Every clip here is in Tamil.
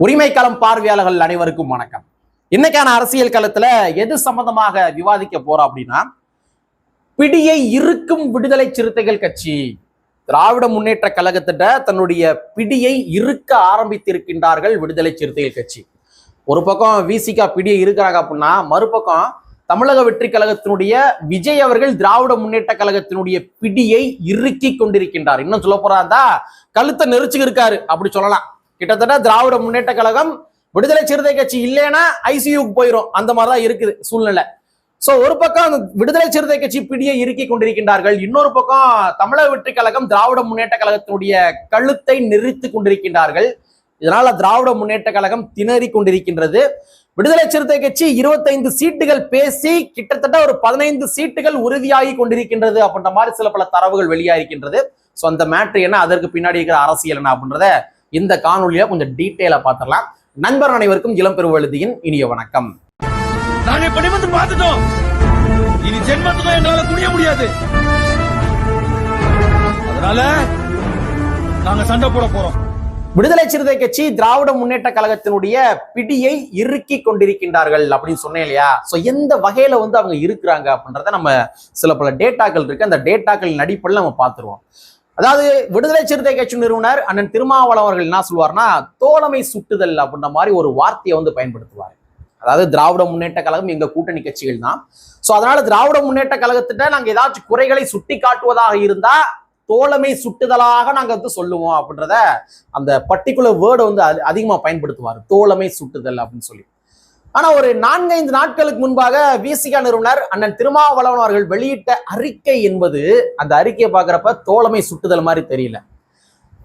உரிமை பார்வையாளர்கள் அனைவருக்கும் வணக்கம். இன்னைக்கான அரசியல் களத்துல எது சம்பந்தமாக விவாதிக்க போறோம் அப்படின்னா பிடியை இருக்கும் விடுதலை சிறுத்தைகள் கட்சி. திராவிட முன்னேற்ற கழகத்திட்ட தன்னுடைய பிடியை இருக்க ஆரம்பித்திருக்கின்றார்கள் விடுதலை சிறுத்தைகள் கட்சி. ஒரு பக்கம் விசிகா பிடியை இருக்கிறாங்க அப்படின்னா மறுபக்கம் தமிழக வெற்றி கழகத்தினுடைய விஜய் அவர்கள் திராவிட முன்னேற்ற கழகத்தினுடைய பிடியை இறுக்கி கொண்டிருக்கின்றார். இன்னும் சொல்ல போறாந்தா கழுத்தை நெரிச்சு இருக்காரு அப்படி சொல்லலாம். கிட்டத்தட்ட திராவிட முன்னேற்ற கழகம் விடுதலை சிறுத்தை கட்சி இல்லைன்னா ஐசியூக்கு போயிடும் அந்த மாதிரிதான் இருக்குது சூழ்நிலை. சோ ஒரு பக்கம் விடுதலை சிறுத்தை கட்சி பிடியை இறுக்கி கொண்டிருக்கின்றார்கள். இன்னொரு பக்கம் தமிழக வெற்றி கழகம் திராவிட முன்னேற்ற கழகத்தினுடைய கழுத்தை நெரித்து கொண்டிருக்கின்றார்கள். இதனால திராவிட முன்னேற்ற கழகம் திணறி கொண்டிருக்கின்றது. விடுதலை சிறுத்தை கட்சி இருபத்தைந்து சீட்டுகள் பேசி கிட்டத்தட்ட ஒரு பதினைந்து சீட்டுகள் உறுதியாகி கொண்டிருக்கின்றது அப்படின்ற மாதிரி சில பல தரவுகள் வெளியாகிருக்கின்றது ஸோ அந்த மேட்ரு என்ன? அதற்கு பின்னாடி இருக்கிற அரசியல் என்ன அப்படின்றத இந்த காணொலியில கொஞ்சம் டீட்டெயிலா பார்த்துடலாம். நண்பர் அனைவருக்கும் இளம் பெருவழுதியின் இனிய வணக்கம். நாங்க இப்படி வந்து பார்த்துட்டோம். இனி ஜென்மத்துக்கும் எங்களால குனிய முடியாது. அதனால நாங்க சண்டை போட போறோம். விடுதலை சிறுத்தை கட்சி திராவிட முன்னேற்ற கழகத்தினுடைய பிடியை இறுக்கி கொண்டிருக்கின்றார்கள் அப்படின்னு சொன்னேன் இல்லையா? சோ எந்த வகையில வந்து அவங்க இருக்கிறாங்க அப்படின்றத நம்ம சில பல டேட்டாக்கள் இருக்கு. அந்த டேட்டாக்களின் அடிப்படையில் நம்ம பார்த்துருவோம். அதாவது விடுதலை சிறுத்தை கட்சி நிறுவனர் அண்ணன் திருமாவளவன் அவர்கள் என்ன சொல்வார்னா தோழமை சுட்டுதல் அப்படின்ற மாதிரி ஒரு வார்த்தையை வந்து பயன்படுத்துவார். அதாவது திராவிட முன்னேற்ற கழகம் எங்க கூட்டணி கட்சிகள் தான். ஸோ அதனால திராவிட முன்னேற்ற கழகத்திட்ட நாங்க ஏதாச்சும் குறைகளை சுட்டி காட்டுவதாக இருந்தா தோழமை சுட்டுதலாக நாங்க வந்து சொல்லுவோம் அப்படின்றத அந்த பர்டிகுலர் வேர்டை வந்து அதி- அதிகமா பயன்படுத்துவார். தோழமை சுட்டுதல் அப்படின்னு சொல்லி. ஆனா ஒரு நான்கைந்து நாட்களுக்கு முன்பாக விசிகா நிறுவனர் அண்ணன் திருமாவளவன் அவர்கள் வெளியிட்ட அறிக்கை என்பது அந்த அறிக்கையை பார்க்குறப்ப தோழமை சுட்டுதல் மாதிரி தெரியல.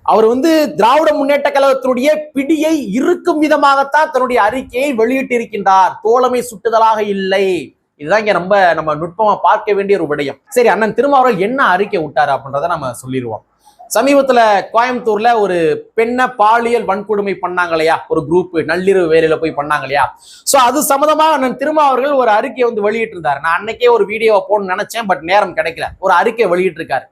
அவர் வந்து திராவிட முன்னேற்ற கழகத்தினுடைய பிடியை இருக்கும் விதமாகத்தான் தன்னுடைய அறிக்கையை வெளியிட்டிருக்கின்றார். தோழமை சுட்டுதலாக இல்லை. இதுதான் இங்க ரொம்ப நம்ம நுட்பமா பார்க்க வேண்டிய ஒரு விடயம். சரி அண்ணன் திருமாவளவன் என்ன அறிக்கை விட்டாரு அப்படின்றத நம்ம சொல்லிடுவோம். சமீபத்துல கோயம்புத்தூர்ல ஒரு பெண்ணை பாலியல் வன்கொடுமை பண்ணாங்க இல்லையா ஒரு குரூப் நள்ளிரவு வேலையில போய் பண்ணாங்க இல்லையா சோ அது சம்மந்தமா திரும்ப அவர்கள் ஒரு அறிக்கையை வந்து வெளியிட்டிருந்தாரு. நான் அன்னைக்கே ஒரு வீடியோவை போடணும்னு நினைச்சேன் பட் நேரம் கிடைக்கல. ஒரு அறிக்கையை வெளியிட்டிருக்காரு.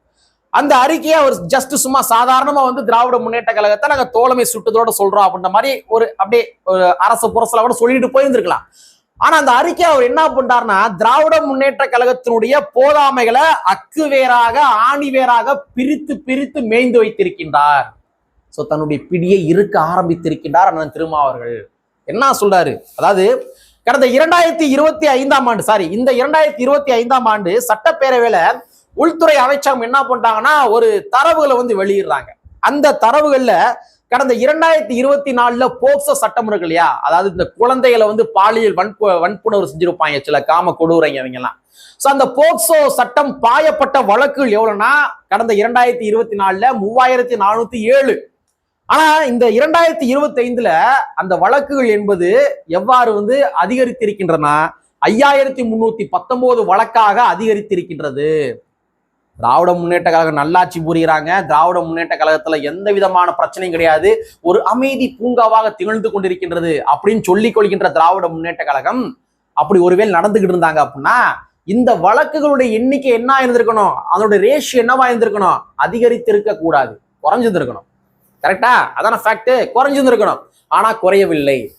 அந்த அறிக்கையை அவர் ஜஸ்ட் சும்மா சாதாரணமா வந்து திராவிட முன்னேற்ற கழகத்தை நாங்க தோழமை சுட்டதோட சொல்றோம் அப்படின்ற மாதிரி ஒரு அப்படியே ஒரு அரசு புரசலை கூட சொல்லிட்டு போயிருந்திருக்கலாம். ஆனா அந்த அறிக்கை அவர் என்ன பண்றாருன்னா திராவிட முன்னேற்ற கழகத்தினுடைய போதாமைகளை அக்கு வேறாக ஆணி வேறாக பிரித்து பிரித்து மேய்ந்து வைத்திருக்கின்றார். சோ தன்னுடைய பிடியை இருக்க ஆரம்பித்திருக்கின்றார் அண்ணன் திருமாவர்கள். என்ன சொல்றாரு? அதாவது கடந்த இரண்டாயிரத்தி இருபத்தி ஐந்தாம் ஆண்டு சாரி இந்த இரண்டாயிரத்தி இருபத்தி ஐந்தாம் ஆண்டு சட்டப்பேரவையில உள்துறை அமைச்சகம் என்ன பண்றாங்கன்னா ஒரு தரவுகளை வந்து வெளியிடுறாங்க. அந்த தரவுகள்ல கடந்த இரண்டாயிரத்தி இருபத்தி நாலுல போக்சோ சட்டம் இருக்கு இல்லையா? அதாவது இந்த குழந்தைகளை வந்து பாலியல் வன்பு வன்புணர்வு செஞ்சிருப்பாங்க சில காம கொடூரைங்க அவங்கெல்லாம் சோ அந்த போக்சோ சட்டம் பாயப்பட்ட வழக்குகள் எவ்வளவுன்னா கடந்த இரண்டாயிரத்தி இருபத்தி நாலுல மூவாயிரத்தி நானூத்தி ஏழு. ஆனா இந்த இரண்டாயிரத்தி இருபத்தி ஐந்துல அந்த வழக்குகள் என்பது எவ்வாறு வந்து அதிகரித்திருக்கின்றன? ஐயாயிரத்தி முன்னூத்தி பத்தொன்பது வழக்காக அதிகரித்திருக்கின்றது. திராவிட முன்னேற்ற கழகம் நல்லாட்சி புரிகிறாங்க திராவிட முன்னேற்ற கழகத்துல எந்த விதமான பிரச்சனையும் கிடையாது. ஒரு அமைதி பூங்காவாக திகழ்ந்து கொண்டிருக்கின்றது அப்படின்னு சொல்லிக் கொள்கின்ற திராவிட முன்னேற்ற கழகம் அப்படி ஒருவேளை நடந்துகிட்டு இருந்தாங்க அப்படின்னா இந்த வழக்குகளுடைய எண்ணிக்கை என்ன இருந்திருக்கணும் அதனுடைய ரேஷியோ என்னவா இருந்திருக்கணும் அதிகரித்திருக்க கூடாது. குறைஞ்சிருந்திருக்கணும். கரெக்டா அதான ஃபேக்ட் குறைஞ்சிருந்திருக்கணும். ஆனா குறையவில்லை.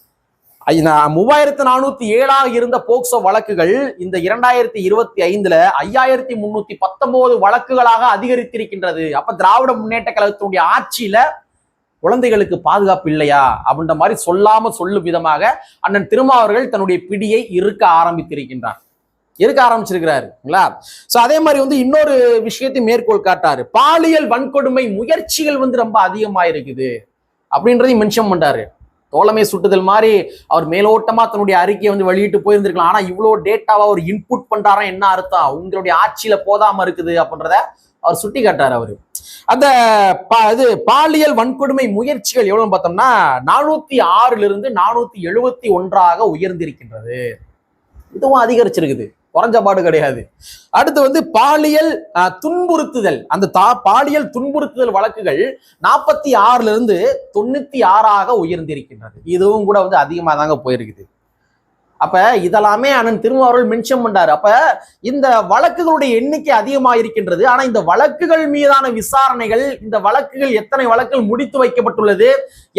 மூவாயிரத்து நானூத்தி ஏழாக இருந்த போக்சோ வழக்குகள் இந்த இரண்டாயிரத்தி இருபத்தி ஐந்துல ஐயாயிரத்தி முன்னூத்தி பத்தொன்பது வழக்குகளாக அதிகரித்திருக்கின்றது. அப்ப திராவிட முன்னேற்ற கழகத்தினுடைய ஆட்சியில குழந்தைகளுக்கு பாதுகாப்பு இல்லையா? அப்படின்ற மாதிரி சொல்லாம சொல்லும் விதமாக அண்ணன் திருமாவர்கள் தன்னுடைய பிடியை இருக்க ஆரம்பித்திருக்கின்றார். இருக்க ஆரம்பிச்சிருக்கிறாருங்களா சோ அதே மாதிரி வந்து இன்னொரு விஷயத்தை மேற்கோள் காட்டாரு. பாலியல் வன்கொடுமை முயற்சிகள் வந்து ரொம்ப அதிகமாயிருக்குது. அப்படின்றதையும் மென்ஷன் பண்றாரு. தோழமை சுட்டுதல் மாதிரி அவர் மேலோட்டமா தன்னுடைய அறிக்கையை வந்து வெளியிட்டு போயிருந்திருக்கலாம். ஆனா இவ்வளவு டேட்டாவா அவர் இன்புட் பண்றாரா என்ன அர்த்தம்? உங்களுடைய ஆட்சியில போதாம இருக்குது அப்படின்றத அவர் சுட்டி காட்டார் அவரு. அந்த இது பாலியல் வன்கொடுமை முயற்சிகள் எவ்வளவு பார்த்தோம்னா நானூத்தி ஆறுல இருந்து நானூத்தி எழுபத்தி ஒன்றாக உயர்ந்திருக்கின்றது. இதுவும் அதிகரிச்சிருக்குது. குறைஞ்ச பாடு கிடையாது. அடுத்து வந்து பாலியல் துன்புறுத்துதல். அந்த தா பாலியல் துன்புறுத்துதல் வழக்குகள் நாற்பத்தி ஆறுல இருந்து தொண்ணூத்தி ஆறாக உயர்ந்திருக்கின்றது. இதுவும் கூட வந்து அதிகமாக தாங்க போயிருக்குது. அப்ப இதெல்லாமே அண்ணன் திருமாவர்கள் மென்ஷன் பண்றாரு. அப்ப இந்த வழக்குகளுடைய எண்ணிக்கை அதிகமாக இருக்கின்றது ஆனா இந்த வழக்குகள் மீதான விசாரணைகள் இந்த வழக்குகள் எத்தனை வழக்குகள் முடித்து வைக்கப்பட்டுள்ளது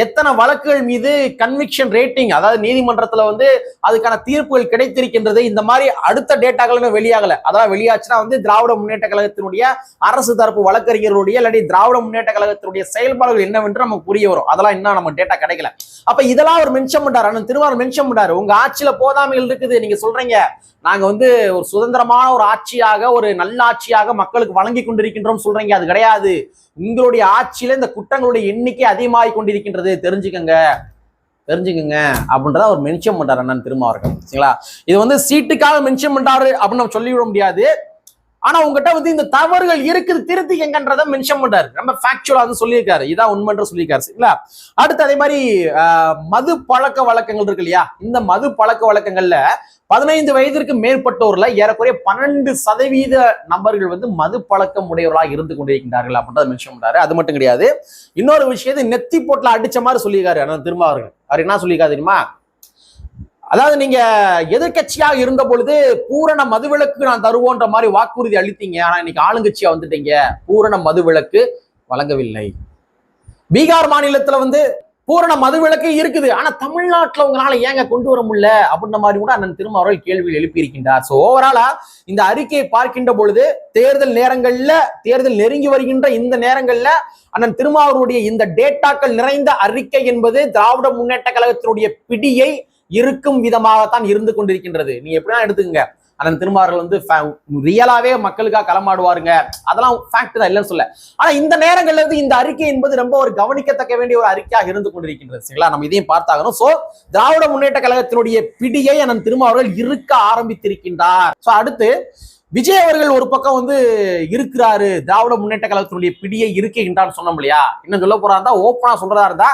எத்தனை வழக்குகள் மீது கன்விக்ஷன் ரேட்டிங் அதாவது நீதிமன்றத்துல வந்து அதுக்கான தீர்ப்புகள் கிடைத்திருக்கின்றது இந்த மாதிரி அடுத்த டேட்டாக்கள் வெளியாகல. அதெல்லாம் வெளியாச்சுன்னா வந்து திராவிட முன்னேற்ற கழகத்தினுடைய அரசு தரப்பு வழக்கறிஞர்களுடைய இல்லாட்டி திராவிட முன்னேற்ற கழகத்தினுடைய செயல்பாடுகள் என்னவென்று நமக்கு புரிய வரும். அதெல்லாம் இன்னும் நம்ம டேட்டா கிடைக்கல. அப்ப இதெல்லாம் அவர் மென்ஷன் பண்றாரு. அண்ணன் திருவாரூர் மென்ஷன் பண்றாரு. உங்க ஆட்சியில போதாமைகள் இருக்குது. நீங்க சொல்றீங்க நாங்க வந்து ஒரு சுதந்திரமான ஒரு ஆட்சியாக ஒரு நல்ல ஆட்சியாக மக்களுக்கு வழங்கி கொண்டிருக்கின்றோம் சொல்றீங்க. அது கிடையாது. உங்களுடைய ஆட்சியில இந்த குற்றங்களுடைய எண்ணிக்கை அதிகமாகி கொண்டிருக்கின்றது. தெரிஞ்சுக்கங்க. தெரிஞ்சுக்கங்க. அப்படின்றத அவர் மென்ஷன் பண்றாரு அண்ணன் திருமாவர்கள் சரிங்களா? இது வந்து சீட்டுக்காக மென்ஷன் பண்றாரு அப்படின்னு நம்ம சொல்லிவிட முடியாது. ஆனா உங்ககிட்ட வந்து இந்த தவறுகள் இருக்குது திருத்திக்கங்கன்றத மென்ஷன் பண்றாரு. நம்ம ஃபேக்சுவலா வந்து சொல்லியிருக்காரு. இதான் உண்மைன்ற சொல்லியிருக்காரு சரிங்களா? அடுத்து அதே மாதிரி ஆஹ், மது பழக்க வழக்கங்கள் இருக்கு இல்லையா? இந்த மது பழக்க வழக்கங்கள்ல பதினைந்து வயதிற்கு மேற்பட்டோர்ல ஏறக்குறைய பன்னெண்டு சதவீத நபர்கள் வந்து மது பழக்கம் உடையவர்களாக இருந்து கொண்டிருக்கின்றார்கள் அப்படின்றத மென்ஷன் பண்றாரு. அது மட்டும் கிடையாது. இன்னொரு விஷயத்தை நெத்தி போட்டில் அடிச்ச மாதிரி சொல்லியிருக்காரு. திரும்ப அவர்கள் அவர் என்ன சொல்லியிருக்காரு தெரியுமா? அதாவது நீங்க எதிர்க்கட்சியாக இருந்த பொழுது பூரண மதுவிலக்கு நான் தருவோன்ற மாதிரி வாக்குறுதி அளித்தீங்க. ஆனா இன்னைக்கு ஆளுங்கட்சியா வந்துட்டீங்க. பூரண மதுவிலக்கு வழங்கவில்லை. பீகார் மாநிலத்துல வந்து பூரண மதுவிலக்கு இருக்குது. ஆனா தமிழ்நாட்டுல உங்களால ஏங்க கொண்டு வர முடியல? அப்படின்ற மாதிரி கூட அண்ணன் திரும்ப அவர்கள் கேள்வி எழுப்பியிருக்கின்றார் ஸோ ஓவராலா இந்த அறிக்கையை பார்க்கின்ற பொழுது தேர்தல் நேரங்கள்ல தேர்தல் நெருங்கி வருகின்ற இந்த நேரங்கள்ல அண்ணன் திருமாவருடைய இந்த டேட்டாக்கள் நிறைந்த அறிக்கை என்பது திராவிட முன்னேற்ற கழகத்தினுடைய பிடியை இருக்கும் விதமாகத்தான் இருந்து கொண்டிருக்கின்றது. நீ எப்படின்னா எடுத்துக்கங்க. அண்ணன் திருமாவர்கள் வந்து ரியலாவே மக்களுக்காக களமாடுவாருங்க. அதெல்லாம் ஃபேக்ட் தான் இல்லைன்னு சொல்ல ஆனா இந்த நேரங்கள்ல இருந்து இந்த அறிக்கை என்பது ரொம்ப ஒரு கவனிக்கத்தக்க வேண்டிய ஒரு அறிக்கையாக இருந்து கொண்டிருக்கின்றது. சரிங்களா? நம்ம இதையும் பார்த்தாகணும். சோ திராவிட முன்னேற்ற கழகத்தினுடைய பிடியை அண்ணன் திருமாவர்கள் இருக்க ஆரம்பித்திருக்கின்றார். சோ அடுத்து விஜய் அவர்கள் ஒரு பக்கம் வந்து இருக்கிறாரு. திராவிட முன்னேற்ற கழகத்தினுடைய பிடியை இருக்குகின்றான்னு சொன்னோம் இல்லையா? இன்னும் சொல்ல போறா இருந்தா ஓப்பனா சொல்றதா இருந்தா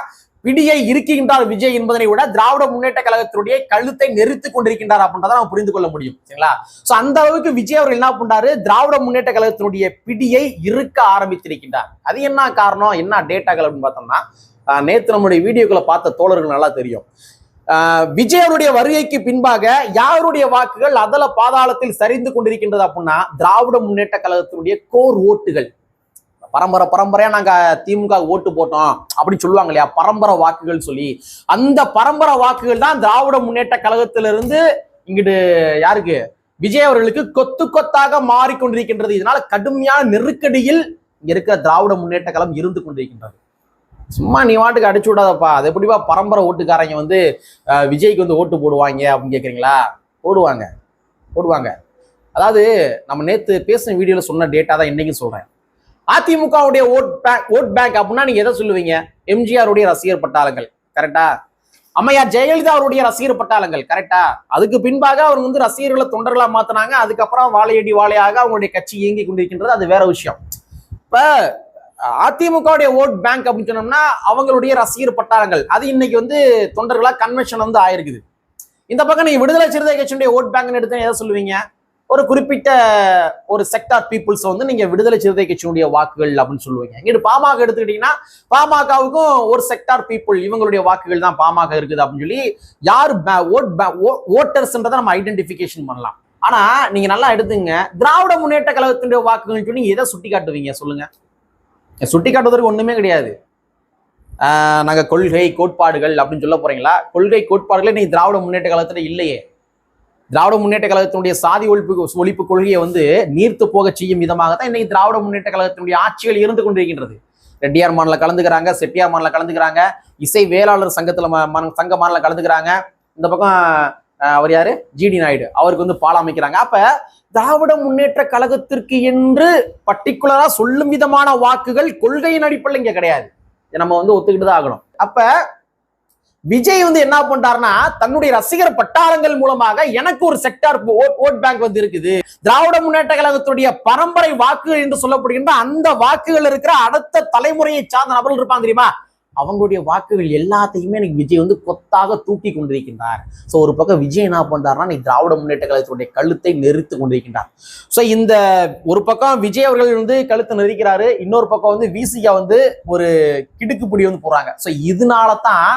பிடியை இருக்கின்றார் விஜய் என்பதனை விட திராவிட முன்னேற்ற கழகத்தினுடைய கழுத்தை நெரித்து கொண்டிருக்கின்றார் அப்படின்றத நம்ம புரிந்து கொள்ள முடியும். சரிங்களா? சோ அந்த அளவுக்கு விஜய் அவர்கள் என்ன பண்றாரு? திராவிட முன்னேற்ற கழகத்தினுடைய பிடியை இருக்க ஆரம்பித்திருக்கின்றார். அது என்ன காரணம்? என்ன டேட்டாக்கள் அப்படின்னு பார்த்தோம்னா நேற்று நம்முடைய வீடியோக்களை பார்த்த தோழர்கள் நல்லா தெரியும். விஜயனுடைய விஜய் அவருடைய வருகைக்கு பின்பாக யாருடைய வாக்குகள் அதல பாதாளத்தில் சரிந்து கொண்டிருக்கின்றது அப்படின்னா திராவிட முன்னேற்ற கழகத்தினுடைய கோர் ஓட்டுகள். பரம்பரை பரம்பரையா நாங்க திமுக ஓட்டு போட்டோம் அப்படின்னு சொல்லுவாங்க இல்லையா? பரம்பரை வாக்குகள் சொல்லி. அந்த பரம்பரை வாக்குகள் தான் திராவிட முன்னேற்ற கழகத்திலிருந்து இங்கிட்டு யாருக்கு? விஜய் அவர்களுக்கு கொத்து கொத்தாக மாறிக்கொண்டிருக்கின்றது. இதனால கடுமையான நெருக்கடியில் இங்க இருக்கிற திராவிட முன்னேற்ற கழகம் இருந்து கொண்டிருக்கின்றது. சும்மா நீ வாட்டுக்கு அடிச்சு விடாதப்பா. அது எப்படிப்பா பரம்பரை ஓட்டுக்காரங்க வந்து விஜய்க்கு வந்து ஓட்டு போடுவாங்க அப்படின்னு கேக்குறீங்களா? போடுவாங்க. போடுவாங்க. அதாவது நம்ம நேத்து பேசின வீடியோல சொன்ன டேட்டா தான் இன்னைக்கும் சொல்றேன். அதிமுகவுடைய ஓட் பேங்க் ஓட் பேங்க் அப்படின்னா நீங்க எதை சொல்லுவீங்க? எம்ஜிஆருடைய ரசிகர் பட்டாளங்கள். கரெக்டா அம்மையார் ஜெயலலிதா அவருடைய ரசிகர் பட்டாளங்கள். கரெக்டா அதுக்கு பின்பாக அவர் வந்து ரசிகர்களை தொண்டர்களா மாத்தினாங்க. அதுக்கப்புறம் வாழையடி வாழையாக அவங்களுடைய கட்சி இயங்கி கொண்டிருக்கின்றது. அது வேற விஷயம். இப்ப அதிமுகவுடைய ஓட் பேங்க் அப்படின்னு சொன்னோம்னா அவங்களுடைய ரசிகர் பட்டாளங்கள். அது இன்னைக்கு வந்து தொண்டர்களா கன்வென்ஷன் வந்து ஆயிருக்குது. இந்த பக்கம் நீங்க விடுதலை சிறுத்தை கட்சியுடைய ஓட் பேங்க்னு எடுத்து எதை சொல்லுவீங்க? ஒரு குறிப்பிட்ட ஒரு செக்டார் பீப்புள்ஸ் வந்து நீங்க விடுதலை சிறுத்தை கட்சியினுடைய வாக்குகள் அப்படின்னு சொல்லுவீங்க. இங்கிட்டு பாமக எடுத்துக்கிட்டீங்கன்னா பாமகவுக்கும் ஒரு செக்டார் பீப்புள் இவங்களுடைய வாக்குகள் தான் பாமக இருக்குது அப்படின்னு சொல்லி யார் ஓட் ஓட்டர்ஸ்ன்றதை நம்ம ஐடென்டிஃபிகேஷன் பண்ணலாம். ஆனா நீங்க நல்லா எடுத்துங்க. திராவிட முன்னேற்ற கழகத்தினுடைய வாக்குகள் சொல்லி எதை சுட்டி காட்டுவீங்க சொல்லுங்க. சுட்டி காட்டுவதற்கு ஒண்ணுமே கிடையாது. நாங்கள் கொள்கை கோட்பாடுகள் அப்படின்னு சொல்ல போறீங்களா? கொள்கை கோட்பாடுகளே நீ திராவிட முன்னேற்ற காலத்தில் இல்லையே. திராவிட முன்னேற்ற கழகத்தினுடைய சாதி ஒழிப்பு ஒழிப்பு கொள்கையை வந்து நீர்த்து போக செய்யும் விதமாக தான் இன்னைக்கு திராவிட முன்னேற்ற கழகத்தினுடைய ஆட்சிகள் இருந்து கொண்டிருக்கின்றது. ரெட்டியார் மாநில கலந்துக்கிறாங்க செட்டியார் மாநில கலந்துக்கிறாங்க இசை வேளாளர் சங்கத்தில் ம- சங்க மாநில கலந்துக்கிறாங்க. இந்த பக்கம் அவர் யாரு? ஜிடி நாயுடு. அவருக்கு வந்து பாலம் அமைக்கிறாங்க. அப்ப திராவிட முன்னேற்ற கழகத்திற்கு என்று பர்டிகுலரா சொல்லும் விதமான வாக்குகள் கொள்கையின் அடிப்படையில் இங்க கிடையாது. நம்ம வந்து ஒத்துக்கிட்டு தான் ஆகணும். அப்ப விஜய் வந்து என்ன பண்றாருன்னா தன்னுடைய ரசிகர் பட்டாளங்கள் மூலமாக எனக்கு ஒரு செக்டார் ஓட் பேங்க் வந்து இருக்குது. திராவிட முன்னேற்ற கழகத்துடைய பரம்பரை வாக்குகள் என்று சொல்லப்படுகின்ற அந்த வாக்குகள் இருக்கிற அடுத்த தலைமுறையை சார்ந்த நபர்கள் இருப்பாங்க தெரியுமா? அவங்களுடைய வாக்குகள் எல்லாத்தையுமே எனக்கு விஜய் வந்து கொத்தாக தூக்கி கொண்டிருக்கின்றார். ஸோ ஒரு பக்கம் விஜய் என்ன பண்றாருன்னா நீ திராவிட முன்னேற்ற கழகத்துடைய கழுத்தை நெருத்து கொண்டிருக்கின்றார். ஸோ இந்த ஒரு பக்கம் விஜய் அவர்கள் வந்து கழுத்தை நெருக்கிறாரு இன்னொரு பக்கம் வந்து விசிகா வந்து ஒரு கிடுக்குப்பிடி வந்து போறாங்க. ஸோ இதனால தான்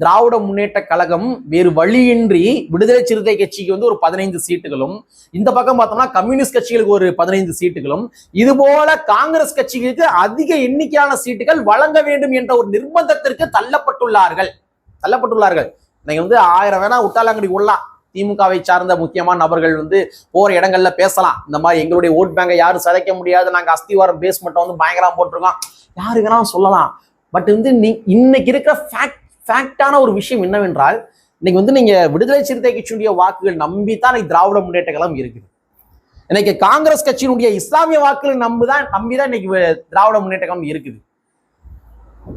திராவிட முன்னேற்ற கழகம் வேறு வழியின்றி விடுதலை சிறுத்தை கட்சிக்கு வந்து ஒரு பதினைந்து சீட்டுகளும் இந்த பக்கம் பார்த்தோம்னா கம்யூனிஸ்ட் கட்சிகளுக்கு ஒரு பதினைந்து சீட்டுகளும் இது போல காங்கிரஸ் கட்சிகளுக்கு அதிக எண்ணிக்கையான சீட்டுகள் வழங்க வேண்டும் என்ற ஒரு நிர்பந்தத்திற்கு தள்ளப்பட்டுள்ளார்கள். தள்ளப்பட்டுள்ளார்கள். இன்னைக்கு வந்து ஆயிரம் வேணா உட்டாலங்கடி உள்ளலாம் திமுகவை சார்ந்த முக்கியமான நபர்கள் வந்து போற இடங்கள்ல பேசலாம். இந்த மாதிரி எங்களுடைய ஓட் பேங்கை யாரும் சிதைக்க முடியாது. நாங்க அஸ்திவாரம் பேஸ்மெண்ட்டை வந்து பயங்கரமா போட்டிருக்கோம். யாருக்கெல்லாம் சொல்லலாம். பட் வந்து நீ இன்னைக்கு இருக்கிற ஃபேக்ட் ஃபேக்டான ஒரு விஷயம் என்னவென்றால் இன்னைக்கு வந்து நீங்க விடுதலை சிறுத்தை கட்சியினுடைய வாக்குகள் நம்பி தான் இன்னைக்கு திராவிட முன்னேற்ற கழகம் இருக்குது. இன்னைக்கு காங்கிரஸ் கட்சியினுடைய இஸ்லாமிய வாக்குகள் நம்பிதான் நம்பிதான் இன்னைக்கு திராவிட முன்னேற்ற கழகம் இருக்குது.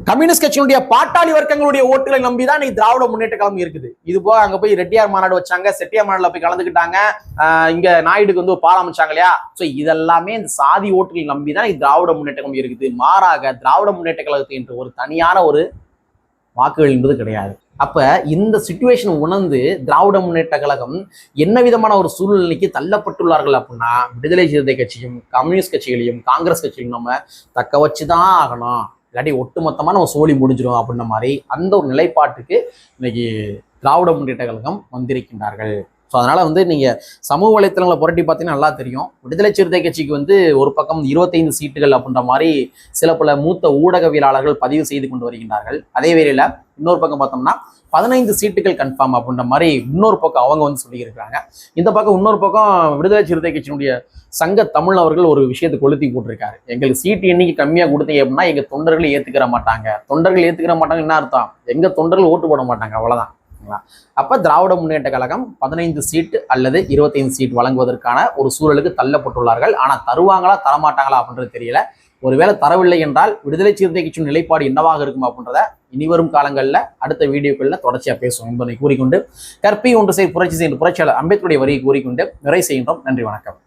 கம்யூனிஸ்ட் கட்சியினுடைய பாட்டாளி வர்க்கங்களுடைய ஓட்டுகளை நம்பிதான் இன்னைக்கு திராவிட முன்னேற்ற கழகம் இருக்குது. இது போக அங்க போய் ரெட்டியார் மாநாடு வச்சாங்க செட்டியார் மாநாடுல போய் கலந்துக்கிட்டாங்க. இங்க நாயுடுக்கு வந்து ஒரு பாலம் அமைச்சாங்க இல்லையா? சோ இதெல்லாமே இந்த சாதி ஓட்டுகளை நம்பிதான் தான் திராவிட முன்னேற்ற கழகம் இருக்குது. மாறாக திராவிட முன்னேற்ற கழகத்தை என்று ஒரு தனியான ஒரு வாக்குகள் என்பது கிடையாது. அப்போ இந்த சுச்சுவேஷன் உணர்ந்து திராவிட முன்னேற்ற கழகம் என்ன விதமான ஒரு சூழ்நிலைக்கு தள்ளப்பட்டுள்ளார்கள் அப்படின்னா விடுதலை சிறுத்தை கட்சியும் கம்யூனிஸ்ட் கட்சிகளையும் காங்கிரஸ் கட்சியும் நம்ம தக்க வச்சு தான் ஆகணும். இல்லாட்டி ஒட்டுமொத்தமாக நம்ம சோழி முடிஞ்சிடும் அப்படின்ற மாதிரி அந்த ஒரு நிலைப்பாட்டுக்கு இன்னைக்கு திராவிட முன்னேற்ற கழகம் வந்திருக்கின்றார்கள். ஸோ அதனால் வந்து நீங்கள் சமூக வலைத்தளங்களை புரட்டி பார்த்தீங்கன்னா நல்லா தெரியும். விடுதலை சிறுத்தை கட்சிக்கு வந்து ஒரு பக்கம் இருபத்தைந்து சீட்டுகள் அப்படின்ற மாதிரி சில பல மூத்த ஊடகவியலாளர்கள் பதிவு செய்து கொண்டு வருகின்றார்கள். அதே வேளையில் இன்னொரு பக்கம் பார்த்தோம்னா பதினைந்து சீட்டுகள் கன்ஃபார்ம் அப்படின்ற மாதிரி இன்னொரு பக்கம் அவங்க வந்து சொல்லியிருக்கிறாங்க. இந்த பக்கம் இன்னொரு பக்கம் விடுதலை சிறுத்தை கட்சியினுடைய சங்க தமிழ் அவர்கள் ஒரு விஷயத்தை கொளுத்தி போட்டிருக்காரு. எங்களுக்கு சீட்டு எண்ணிக்கை கம்மியாக கொடுத்தீங்க அப்படின்னா எங்கள் தொண்டர்கள் ஏற்றுக்கிற மாட்டாங்க. தொண்டர்கள் ஏற்றுக்கிற மாட்டாங்க என்ன அர்த்தம்? எங்கள் தொண்டர்கள் ஓட்டு போட மாட்டாங்க. அவ்வளோதான் ஓகேங்களா? அப்போ திராவிட முன்னேற்ற கழகம் பதினைந்து சீட்டு அல்லது இருபத்தைந்து சீட் வழங்குவதற்கான ஒரு சூழலுக்கு தள்ளப்பட்டுள்ளார்கள். ஆனால் தருவாங்களா தரமாட்டாங்களா அப்படின்றது தெரியல. ஒருவேளை தரவில்லை என்றால் விடுதலை சிறுத்தை கட்சியின் நிலைப்பாடு என்னவாக இருக்கும் அப்படின்றத இனிவரும் காலங்களில் அடுத்த வீடியோக்களில் தொடர்ச்சியாக பேசுவோம் என்பதை கூறிக்கொண்டு கற்பி ஒன்று செய் புரட்சி செய்கின்ற புரட்சியாளர் அம்பேத்கருடைய வரியை கூறிக்கொண்டு நிறை செய்கின்றோம். நன்றி வணக்கம்.